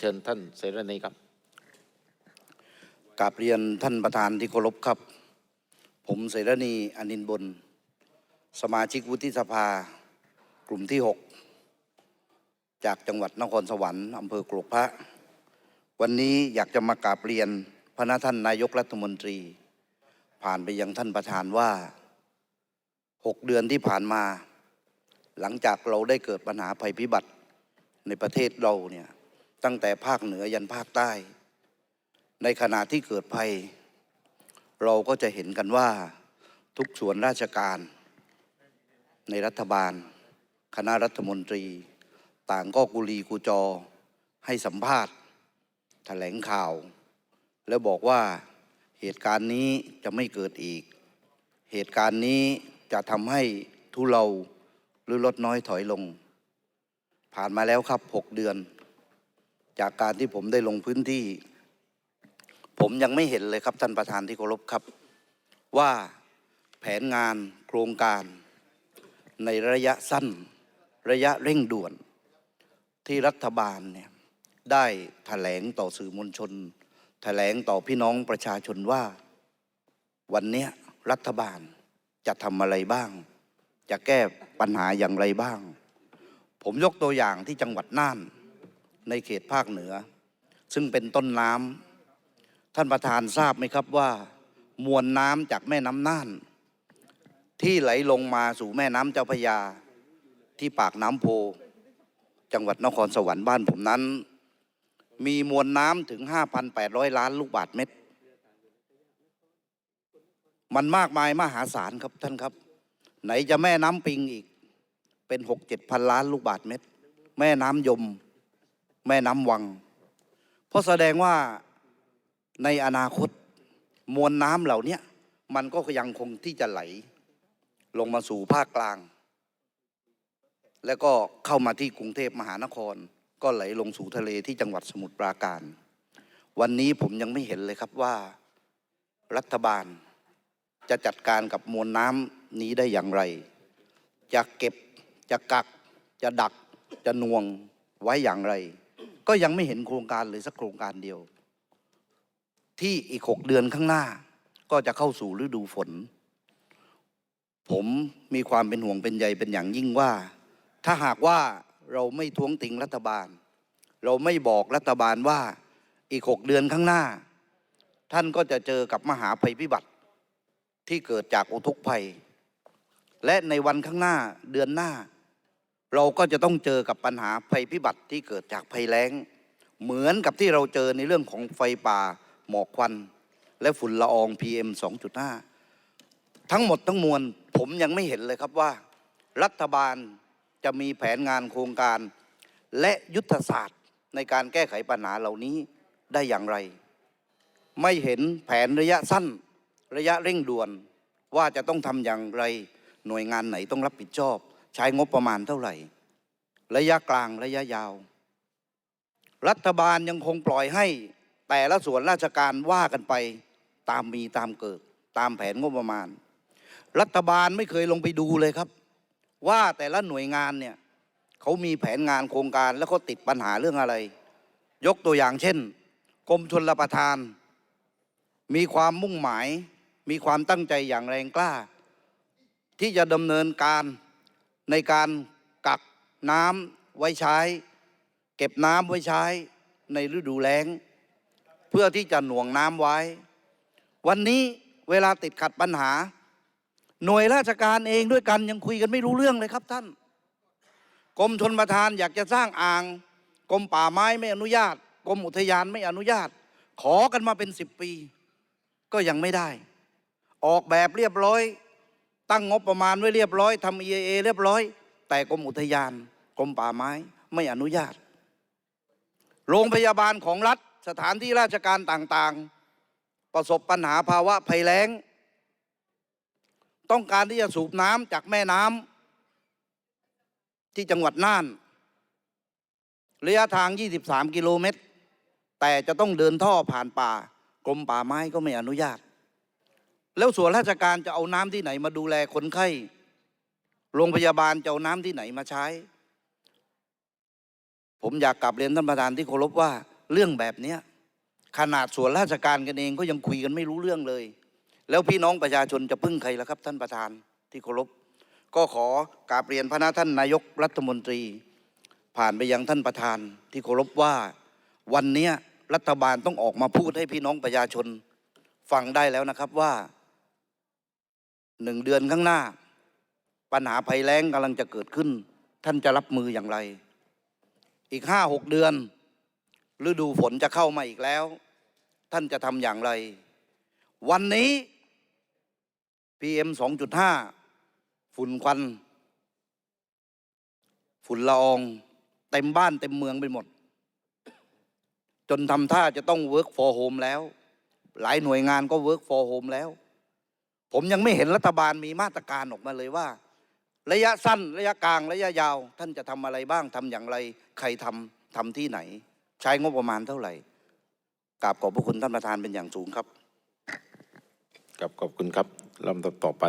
เชิญท่านเสรณีครับกราบเรียนท่านประธานที่เคารพครับ ผมเสรณีอนินบน สมาชิกวุฒิสภา กลุ่มที่ 6 จากจังหวัดนครสวรรค์อำเภอกรกพระ วันนี้อยากจะมากราบเรียนพระนาท่านนายกรัฐมนตรี ผ่านไปยังท่านประธานว่า 6 เดือนที่ผ่านมา หลังจากเราได้เกิดปัญหาภัยพิบัติในประเทศเราเนี่ย ตั้งแต่ภาคเหนือยันภาคใต้ ในขณะที่เกิดภัย เราก็จะเห็นกันว่าทุกส่วนราชการ ในรัฐบาล คณะรัฐมนตรี ต่างก็กุลีกูจอ ให้สัมภาษณ์ แถลงข่าว แล้วบอกว่าเหตุการณ์นี้จะไม่เกิดอีก เหตุการณ์นี้จะทำให้ทุเลาหรือลดน้อยถอยลง ผ่านมาแล้วครับหกเดือน จากการที่ผมได้ลงพื้นที่ ผมยังไม่เห็นเลยครับท่านประธานที่เคารพครับ ว่าแผนงานโครงการในระยะสั้น ระยะเร่งด่วน ที่รัฐบาลเนี่ยได้แถลงต่อสื่อมวลชน แถลงต่อพี่น้องประชาชนว่า วันนี้รัฐบาลจะทำอะไรบ้าง จะแก้ปัญหาอย่างไรบ้าง ผมยกตัวอย่างที่จังหวัดน่าน ในเขตภาคเหนือ ซึ่งเป็นต้นน้ำท่านประธานทราบไหมครับว่า มวลน้ำจากแม่น้ำน่าน ที่ไหลลงมาสู่แม่น้ำเจ้าพยา ที่ปากน้ำโพ จังหวัดนครสวรรค์บ้านผมนั้น มีมวลน้ำถึง 5,800 ล้านลูกบาศก์เมตร มันมากมายมหาศาลครับท่านครับ ไหนจะแม่น้ำปิงอีกเป็นหกเจ็ดพันล้านลูกบาศก์เมตร แม่น้ำยม แม่น้ำวัง เพราะแสดงว่าในอนาคตมวลน้ำเหล่านี้มันก็ยังคงที่จะไหล ลงมาสู่ภาคกลาง แล้วก็เข้ามาที่กรุงเทพมหานคร ก็ไหลลงสู่ทะเลที่จังหวัดสมุทรปราการ วันนี้ผมยังไม่เห็นเลยครับว่า รัฐบาลจะจัดการกับมวลน้ำนี้ได้อย่างไร จะเก็บจะกักจะดักจะน่วงไว้อย่างไร ก็ยังไม่เห็นโครงการเลยสักโครงการเดียว ที่อีกหกเดือนข้างหน้า ก็จะเข้าสู่ฤดูฝน ผมมีความเป็นห่วงเป็นใยเป็นอย่างยิ่งว่า ถ้าหากว่าเราไม่ท้วงติงรัฐบาล เราไม่บอกรัฐบาลว่าอีกหกเดือนข้างหน้า ท่านก็จะเจอกับมหาภัยพิบัติที่เกิดจากอุทกภัย และในวันข้างหน้าเดือนหน้า เราก็จะต้องเจอกับปัญหาภัยพิบัติที่เกิดจากภัยแล้ง เหมือนกับที่เราเจอในเรื่องของไฟป่า หมอกควัน และฝุ่นละออง PM 2.5 ทั้งหมดทั้งมวลผมยังไม่เห็นเลยครับว่า รัฐบาลจะมีแผนงานโครงการ และยุทธศาสตร์ในการแก้ไขปัญหาเหล่านี้ได้อย่างไร ไม่เห็นแผนระยะสั้น ระยะเร่งด่วนว่าจะต้องทำอย่างไร หน่วยงานไหนต้องรับผิดชอบ ใช้งบประมาณเท่าไหร่ ระยะกลางระยะยาว รัฐบาลยังคงปล่อยให้แต่ละส่วนราชการว่ากันไปตามมีตามเกิด ตามแผนงบประมาณ รัฐบาลไม่เคยลงไปดูเลยครับ ว่าแต่ละหน่วยงานเนี่ยเขามีแผนงานโครงการแล้วเขาติดปัญหาเรื่องอะไร ยกตัวอย่างเช่นกรมชลประทาน มีความมุ่งหมาย มีความตั้งใจอย่างแรงกล้า ที่จะดำเนินการ ในการกักน้ำไว้ใช้ เก็บน้ำไว้ใช้ในฤดูแล้ง เพื่อที่จะหน่วงน้ำไว้ วันนี้เวลาติดขัดปัญหา หน่วยราชการเองด้วยกันยังคุยกันไม่รู้เรื่องเลยครับท่านกรมชนประทานอยากจะสร้างอ่างกรมป่าไม้ไม่อนุญาตกรมอุทยานไม่อนุญาต ขอกันมาเป็นสิบปี ก็ยังไม่ได้ ออกแบบเรียบร้อย ตั้งงบประมาณไว้เรียบร้อยทำ EIA เรียบร้อย แต่กรมอุทยานกรมป่าไม้ไม่อนุญาต โรงพยาบาลของรัฐสถานที่ราชการต่างๆ ประสบปัญหาภาวะภัยแล้ง ต้องการที่จะสูบน้ำจากแม่น้ำที่จังหวัดน่านระยะทาง 23 กิโลเมตร แต่จะต้องเดินท่อผ่านป่ากรมป่าไม้ก็ไม่อนุญาต แล้วส่วนราชการจะเอาน้ำที่ไหนมาดูแลคนไข้ โรงพยาบาลจะเอาน้ำที่ไหนมาใช้ ผมอยากกลับเรียนท่านประธานที่เคารพว่าเรื่องแบบเนี้ยขนาดส่วนราชการกันเองก็ยังคุยกันไม่รู้เรื่องเลย แล้วพี่น้องประชาชนจะพึ่งใครล่ะครับ ท่านประธานที่เคารพ ก็ขอกราบเรียนพระนาท่านนายกรัฐมนตรี ผ่านไปยังท่านประธานที่เคารพว่า วันนี้รัฐบาลต้องออกมาพูดให้พี่น้องประชาชนฟังได้แล้วนะครับว่า หนึ่งเดือนข้างหน้า ปัญหาภัยแล้งกำลังจะเกิดขึ้น ท่านจะรับมืออย่างไร อีกห้าหกเดือนฤดูฝนจะเข้ามาอีกแล้ว ท่านจะทำอย่างไร วันนี้ PM 2.5 ฝุ่นควัน ฝุ่นละออง เต็มบ้านเต็มเมืองไปหมด จนทำท่าจะต้อง work for home แล้ว หลายหน่วยงานก็ work for home แล้ว ผมยังไม่เห็นรัฐบาลมีมาตรการออกมาเลยว่า ระยะสั้นระยะกลางระยะยาว ท่านจะทำอะไรบ้างทำอย่างไร ใครทำทำที่ไหน ใช้งบประมาณเท่าไหร่กราบขอบพระคุณท่านประธานเป็นอย่างสูงครับกับขอบคุณครับลำดับต่อไป